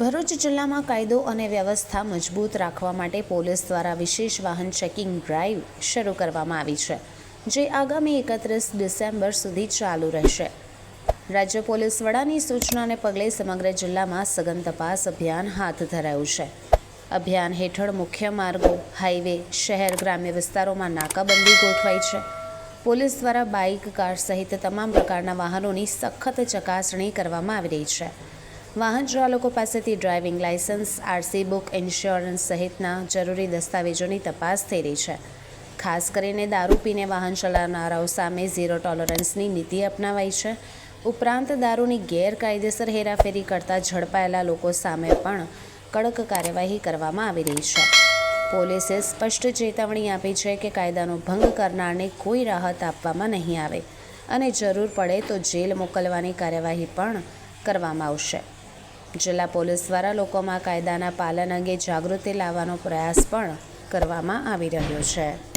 ભરૂચ જિલ્લામાં કાયદો અને વ્યવસ્થા મજબૂત રાખવા માટે પોલીસ દ્વારા વિશેષ વાહન ચેકિંગ ડ્રાઈવ શરૂ કરવામાં આવી છે, જે આગામી એકત્રીસ ડિસેમ્બર સુધી ચાલુ રહેશે. રાજ્ય પોલીસ વડાની સૂચનાને પગલે સમગ્ર જિલ્લામાં સઘન તપાસ અભિયાન હાથ ધરાયું છે. અભિયાન હેઠળ મુખ્ય માર્ગો, હાઈવે, શહેર, ગ્રામ્ય વિસ્તારોમાં નાકાબંધી ગોઠવાઈ છે. પોલીસ દ્વારા બાઇક, કાર સહિત તમામ પ્રકારના વાહનોની સખત ચકાસણી કરવામાં આવી રહી છે. વાહન ચાલકો પાસેથી driving license RC book, insurance સહિતના જરૂરી દસ્તાવેજોની તપાસ થઈ રહી છે. ખાસ કરીને દારૂ પીને વાહન ચલાવનારાઓ સામે ઝીરો ટોલરન્સની નીતિ અપનાવાઈ છે. ઉપરાંત દારૂની ગેરકાયદેસર હેરાફેરી કરતા ઝડપાયેલા લોકો સામે પણ કડક કાર્યવાહી કરવામાં આવી રહી છે. પોલીસે સ્પષ્ટ ચેતવણી આપી છે કે કાયદાનો ભંગ કરનારને કોઈ રાહત આપવામાં નહીં આવે અને જરૂર પડે તો જેલ મોકલવાની કાર્યવાહી પણ કરવામાં આવશે. જિલ્લા પોલીસ દ્વારા લોકોમાં કાયદાના પાલન અંગે જાગૃતિ લાવવાનો પ્રયાસ પણ કરવામાં આવી રહ્યો છે.